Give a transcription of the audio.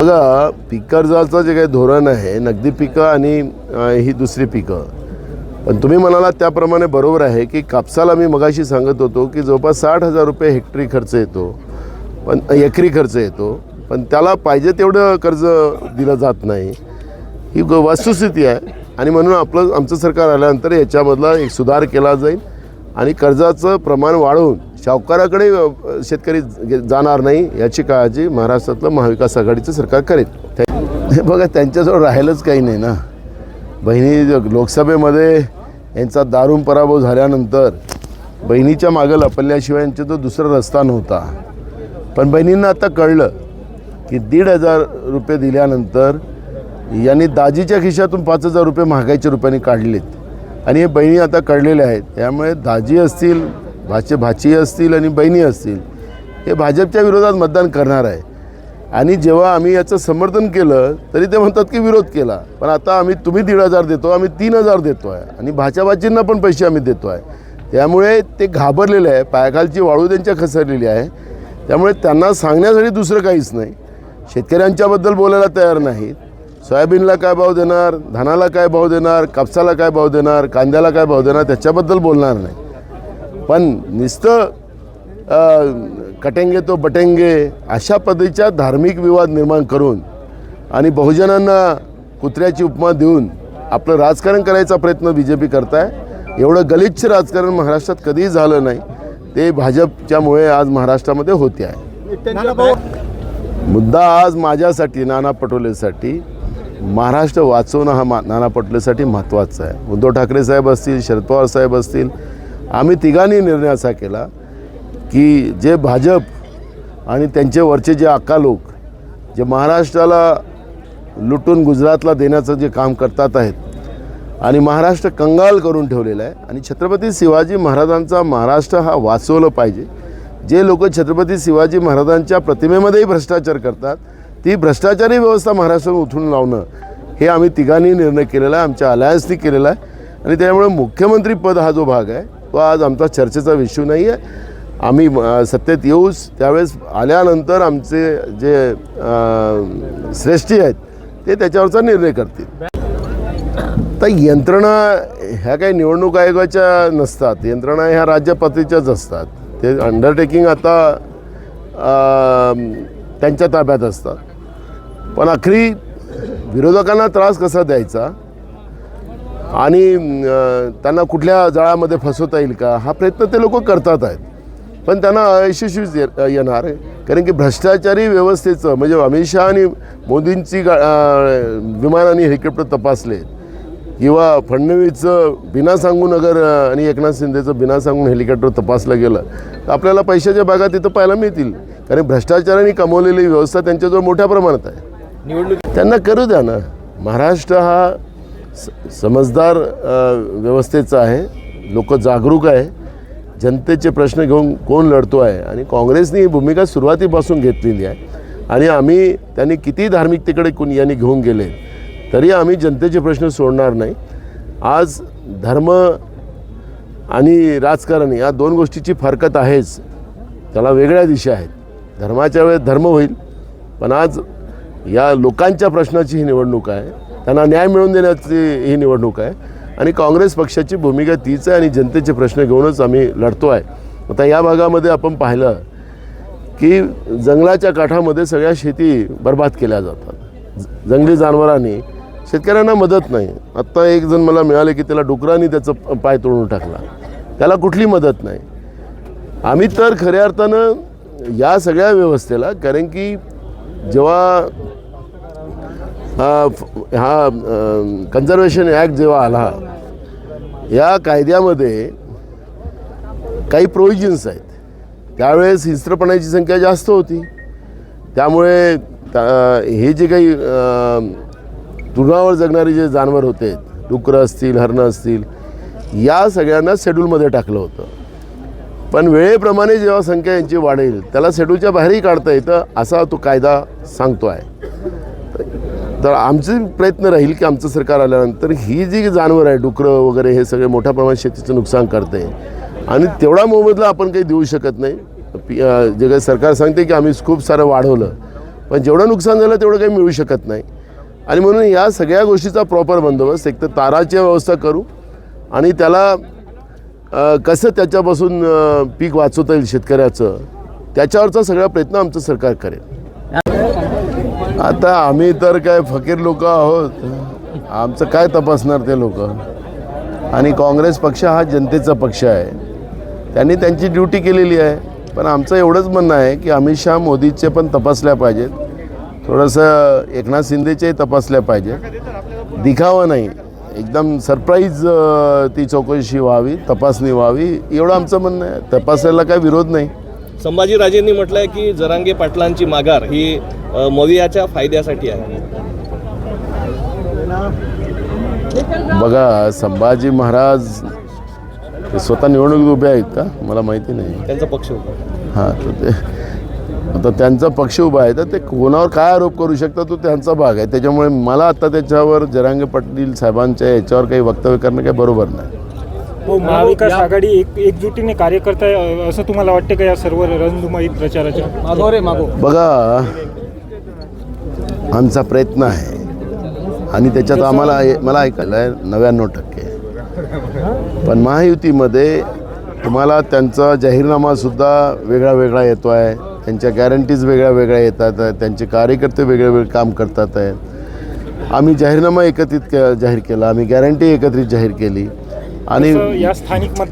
बघा पीक कर्जाचं जे काही धोरण आहे नगदी पिकं आणि ही दुसरी पिकं. पण तुम्ही म्हणाला त्याप्रमाणे बरोबर आहे की कापसाला मी मगाशी सांगत होतो की जवळपास साठ हजार रुपये हेक्टरी खर्च येतो पण एकरी खर्च येतो पण त्याला पाहिजे तेवढं कर्ज दिलं जात नाही. ही वस्तुस्थिती आहे आणि म्हणून आपलं आमचं सरकार आल्यानंतर याच्यामधला एक सुधार केला जाईल. आणि कर्जाचं प्रमाण वाढवून सावकाराकडे शेतकरी जाणार नाही याची काळजी महाराष्ट्रातलं महाविकास आघाडीचं सरकार करेल. हे बघा त्यांच्याजवळ राहिलंच काही नाही ना. बहिणी लोकसभेमध्ये यांचा दारुण पराभव झाल्यानंतर बहिणीच्या मागं लपल्याशिवाय यांचा तो दुसरा रस्ता नव्हता. पण बहिणींना आता कळलं की दीड हजार रुपये दिल्यानंतर यांनी दाजीच्या खिशातून पाच हजार रुपये महागाईच्या रुपयाने काढलेत. आणि हे बहिणी आता कळलेल्या आहेत. त्यामुळे दाजी असतील भाचे भाची असतील आणि बहिणी असतील हे भाजपच्या विरोधात मतदान करणार आहे. आणि जेव्हा आम्ही याचं समर्थन केलं तरी ते म्हणतात की विरोध केला. पण आता आम्ही तुम्ही दीड हजार देतो आम्ही तीन हजार देतो आहे आणि भाच्याभाचींना पण पैसे आम्ही देतो आहे त्यामुळे ते घाबरलेले आहे. पायाखालची वाळू त्यांच्या खसरलेली आहे. त्यामुळे त्यांना सांगण्यासाठी दुसरं काहीच नाही. शेतकऱ्यांच्याबद्दल बोलायला तयार नाहीत. सोयाबीनला काय भाव देणार धानाला काय भाव देणार कापसाला काय भाव देणार कांद्याला काय भाव देणार त्याच्याबद्दल बोलणार नाही. पण नुसतं कटेंगे तो बटेंगे अशा पद्धतीच्या धार्मिक विवाद निर्माण करून आणि बहुजनांना कुत्र्याची उपमा देऊन आपलं राजकारण करायचा प्रयत्न बी जे पी करताय एवढं गलिच्छ राजकारण महाराष्ट्रात कधीही झालं नाही. ते भाजपच्यामुळे आज महाराष्ट्रामध्ये होते आहे. मुद्दा आज माझ्यासाठी नाना पटोलेसाठी महाराष्ट्र वाचवणं हा मा नाना पटलेसाठी महत्त्वाचा आहे. उद्धव ठाकरे साहेब असतील शरद पवार साहेब असतील आम्ही तिघांनी निर्णय असा केला की जे भाजप आणि त्यांचे वरचे जे अक्का लोक जे महाराष्ट्राला लुटून गुजरातला देण्याचं जे काम करतात आहेत आणि महाराष्ट्र कंगाल करून ठेवलेला आहे आणि छत्रपती शिवाजी महाराजांचा महाराष्ट्र हा वाचवलं पाहिजे. जे लोक छत्रपती शिवाजी महाराजांच्या प्रतिमेमध्येही भ्रष्टाचार करतात ती भ्रष्टाचारी व्यवस्था महाराष्ट्रात उठून लावणं हे आम्ही तिघांनी निर्णय केलेला आहे आमच्या अलायन्सनी केलेला आहे. आणि त्यामुळे मुख्यमंत्री पद हा जो भाग आहे तो आज आमचा चर्चेचा विषय नाही आहे. आम्ही सत्तेत येऊच त्यावेळेस आल्यानंतर आमचे जे श्रेष्ठी आहेत ते त्याच्यावरचा निर्णय करतील. तर यंत्रणा ह्या काही निवडणूक आयोगाच्या नसतात. यंत्रणा ह्या राज्य पातळीच्याच असतात. ते अंडरटेकिंग आता त्यांच्या ताब्यात असतात. पण अखरी विरोधकांना त्रास कसा द्यायचा? आणि त्यांना कुठल्या जाळामध्ये फसवता येईल का? हा प्रयत्न ते लोक करतात आहेत. पण त्यांना अयशस्वीच येणार कारण की भ्रष्टाचारी व्यवस्थेचं म्हणजे अमित शहा आणि मोदींची गा विमानाने हेलिकॉप्टर तपासले. किंवा फडणवीसचं बिना सांगून अगर आणि एकनाथ शिंदेचं बिना सांगून हेलिकॉप्टर तपासलं गेलं तर आपल्याला पैशाच्या भागात तिथं पाहायला मिळतील. कारण भ्रष्टाचाराने कमवलेली व्यवस्था त्यांच्याजवळ मोठ्या प्रमाणात आहे. निवडणूक त्यांना करू द्या ना. महाराष्ट्र हा स समजदार व्यवस्थेचा आहे. लोक जागरूक आहे. जनतेचे प्रश्न घेऊन कोण लढतो आहे? आणि काँग्रेसने ही भूमिका सुरुवातीपासून घेतलेली आहे. आणि आम्ही त्यांनी किती धार्मिकतेकडे कोणी यांनी घेऊन गेले तरी आम्ही जनतेचे प्रश्न सोडणार नाही. आज धर्म आणि राजकारण या दोन गोष्टीची फरकत आहेच. त्याला वेगळ्या दिशा आहेत. धर्माच्या वेळेस धर्म होईल पण आज या लोकांच्या प्रश्नाची ही निवडणूक आहे त्यांना न्याय मिळवून देण्याची ही निवडणूक आहे आणि काँग्रेस पक्षाची भूमिका तीच आहे आणि जनतेचे प्रश्न घेऊनच आम्ही लढतो आहे. आता या भागामध्ये आपण पाहिलं की जंगलाच्या काठामध्ये सगळ्या शेती बर्बाद केल्या जातात. ज- जंगली जनावरांनी शेतकऱ्यांना मदत नाही. आत्ता एक जण मला मिळाले की त्याला डुकरांनी त्याचं पाय तोडून टाकला. त्याला कुठली मदत नाही. आम्ही तर खऱ्या अर्थानं या सगळ्या व्यवस्थेला कारण की जेव्हा हा कन्झर्वेशन ॲक्ट जेव्हा आला या कायद्यामध्ये काही प्रोव्हिजन्स आहेत. त्यावेळेस हिंस्त्रपणाची संख्या जास्त होती. त्यामुळे हे जे काही अ, तृणावर जगणारे जे जानवर होते डुकरं असतील हरणं असतील या सगळ्यांना शेड्यूलमध्ये टाकलं होतं. पण वेळेप्रमाणे जेव्हा संख्या यांची वाढेल त्याला शेड्यूलच्या बाहेरही काढता येतं असा तो कायदा सांगतो आहे. तर आमचे प्रयत्न राहील की आमचं सरकार आल्यानंतर ही जी जानवर आहे डुकरं वगैरे हे सगळे मोठ्या प्रमाणात शेतीचं नुकसान करते. आणि तेवढा मोबदला आपण काही देऊ शकत नाही. पी जे काही सरकार सांगते की आम्ही खूप सारं वाढवलं पण जेवढं नुकसान झालं तेवढं काही मिळू शकत नाही. आणि म्हणून या सगळ्या गोष्टीचा प्रॉपर बंदोबस्त एक तर ताराची व्यवस्था करू आणि त्याला कसं त्याच्यापासून पीक वाचवता येईल शेतकऱ्याचं? त्याच्यावरचा सगळा प्रयत्न आमचं सरकार करेल. आता आम्ही तर काय फकीर लोक आहोत. आमचं काय तपासणार ते लोक? आणि काँग्रेस पक्ष हा जनतेचा पक्ष आहे. त्यांनी त्यांची ड्युटी केलेली आहे. पण आमचं एवढंच म्हणणं आहे की अमित शहा मोदीचे पण तपासल्या पाहिजेत. थोडंसं एकनाथ शिंदेचेही तपासल्या पाहिजेत. दिखावा नाही. एकदम सरप्राईज ती चौकशी व्हावी तपासणी व्हावी एवढं आमचं म्हणणं आहे. तपासायला काय विरोध नाही. संभाजीराजेंनी म्हटलंय की जरांगे पाटलांची माघार ही अ, मोदीयाच्या फायद्यासाठी आहे. बघा संभाजी महाराज स्वतः निवडणुकीत उभे आहेत का? मला माहिती नाही. त्यांचा पक्ष होता. हां तर ते आता त्यांचा पक्ष उभा आहे तर ते कोणावर काय आरोप करू शकतात तो त्यांचा भाग आहे. त्याच्यामुळे मला आता त्याच्यावर जरांगे पाटील साहेबांच्या याच्यावर काही वक्तव्य करणं काही बरोबर नाही. हो महाविकास आघाडी एक एकजुटीने कार्य करताय असं तुम्हाला वाटतं का या सर्व रणधुमाई प्रचाराच्या? बघा आमचा प्रयत्न आहे. आणि त्याच्यात आम्हाला मला ऐकायला आहे नव्याण्णव टक्के. पण महायुतीमध्ये तुम्हाला त्यांचा जाहीरनामासुद्धा वेगळा वेगळा येतो आहे त्यांच्या गॅरंटीज वेगळ्या वेगळ्या येतात आहेत त्यांचे कार्यकर्ते वेगळे वेगळे काम करतात. आहेत आम्ही जाहीरनामा एकत्रित के जाहीर केला आम्ही गॅरंटी एकत्रित जाहीर केली. आणि या स्थानिक मत